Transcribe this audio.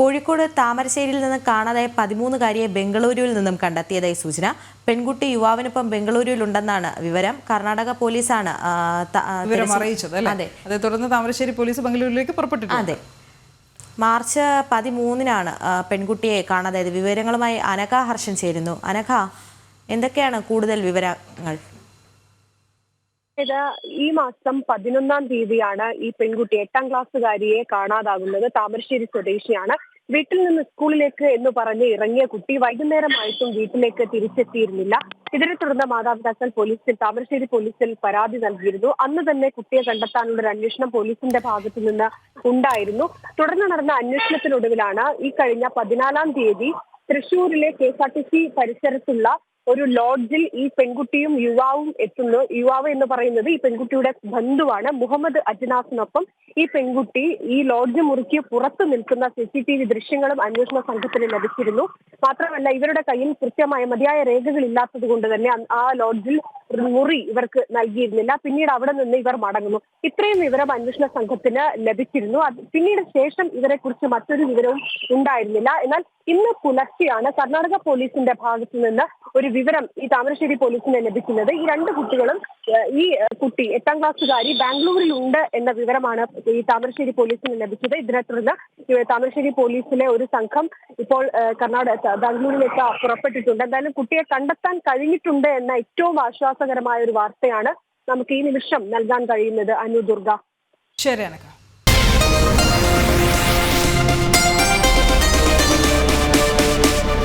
കോഴിക്കോട് താമരശ്ശേരിയിൽ നിന്ന് കാണാതായ പതിമൂന്നുകാരിയെ ബംഗളൂരുവിൽ നിന്നും കണ്ടെത്തിയതായി സൂചന. പെൺകുട്ടി യുവാവിനൊപ്പം ബംഗളൂരുവിലുണ്ടെന്നാണ് വിവരം. കർണാടക പോലീസാണ് അറിയിച്ചത് അതെ. അതേ തുടർന്ന് താമരശ്ശേരി പോലീസ് ബംഗളൂരുവിലേക്ക് അതെ. മാർച്ച് പതിമൂന്നിനാണ് പെൺകുട്ടിയെ കാണാതായത്. വിവരങ്ങളുമായി അനഘ ഹർഷൻ ചേരുന്നു. അനഘ എന്തൊക്കെയാണ് കൂടുതൽ വിവരങ്ങൾ? ഇത് ഈ മാസം പതിനൊന്നാം തീയതിയാണ് ഈ പെൺകുട്ടി എട്ടാം ക്ലാസ്സുകാരിയെ കാണാതാകുന്നത്. താമരശ്ശേരി സ്വദേശിയാണ്. വീട്ടിൽ നിന്ന് സ്കൂളിലേക്ക് എന്ന് പറഞ്ഞ് ഇറങ്ങിയ കുട്ടി വൈകുന്നേരമായിട്ടും വീട്ടിലേക്ക് തിരിച്ചെത്തിയിരുന്നില്ല. ഇതിനെ തുടർന്ന് മാതാപിതാക്കൾ പോലീസിൽ താമരശ്ശേരി പോലീസിൽ പരാതി നൽകിയിരുന്നു. അന്ന് തന്നെ കുട്ടിയെ കണ്ടെത്താനുള്ള ഒരു അന്വേഷണം പോലീസിന്റെ ഭാഗത്തു നിന്ന് ഉണ്ടായിരുന്നു. തുടർന്ന് നടന്ന അന്വേഷണത്തിനൊടുവിലാണ് ഈ കഴിഞ്ഞ പതിനാലാം തീയതി തൃശൂരിലെ K S R T C പരിസരത്തുള്ള ഒരു ലോഡ്ജിൽ ഈ പെൺകുട്ടിയും യുവാവും എത്തുന്നു. യുവാവ് എന്ന് പറയുന്നത് ഈ പെൺകുട്ടിയുടെ ബന്ധുവാണ്. മുഹമ്മദ് അജ്നാസിനൊപ്പം ഈ പെൺകുട്ടി ഈ ലോഡ്ജ് മുറിക്ക് പുറത്തു നിൽക്കുന്ന സി സി ടി വി ദൃശ്യങ്ങളും അന്വേഷണ സംഘത്തിന് ലഭിച്ചിരുന്നു. മാത്രമല്ല ഇവരുടെ കയ്യിൽ കൃത്യമായ മതിയായ രേഖകൾ ഇല്ലാത്തത് കൊണ്ട് തന്നെ ആ ലോഡ്ജിൽ മുറി ഇവർക്ക് നൽകിയിരുന്നില്ല. പിന്നീട് അവിടെ നിന്ന് ഇവർ മടങ്ങുന്നു. ഇത്രയും വിവരം അന്വേഷണ സംഘത്തിന് ലഭിച്ചിരുന്നു. പിന്നീട് ശേഷം ഇവരെ കുറിച്ച് മറ്റൊരു വിവരവും ഉണ്ടായിരുന്നില്ല. എന്നാൽ ഇന്ന് പുലർച്ചെയാണ് കർണാടക പോലീസിന്റെ ഭാഗത്തു നിന്ന് ഒരു വിവരം ഈ താമരശ്ശേരി പോലീസിന് ലഭിക്കുന്നത്. ഈ രണ്ട് കുട്ടികളും ഈ കുട്ടി എട്ടാം ക്ലാസ്സുകാരി ബാംഗ്ലൂരിൽ ഉണ്ട് എന്ന വിവരമാണ് ഈ താമരശ്ശേരി പോലീസിന് ലഭിച്ചത്. ഇതിനെ തുടർന്ന് താമരശ്ശേരി പോലീസിലെ ഒരു സംഘം ഇപ്പോൾ കർണാടക ബാംഗ്ലൂരിലേക്ക് പുറപ്പെട്ടിട്ടുണ്ട്. എന്തായാലും കുട്ടിയെ കണ്ടെത്താൻ കഴിഞ്ഞിട്ടുണ്ട് എന്ന ഏറ്റവും ആശ്വാസകരമായ ഒരു വാർത്തയാണ് നമുക്ക് ഈ നിമിഷം നൽകാൻ കഴിയുന്നത്. അനു ദുർഗ. ശരി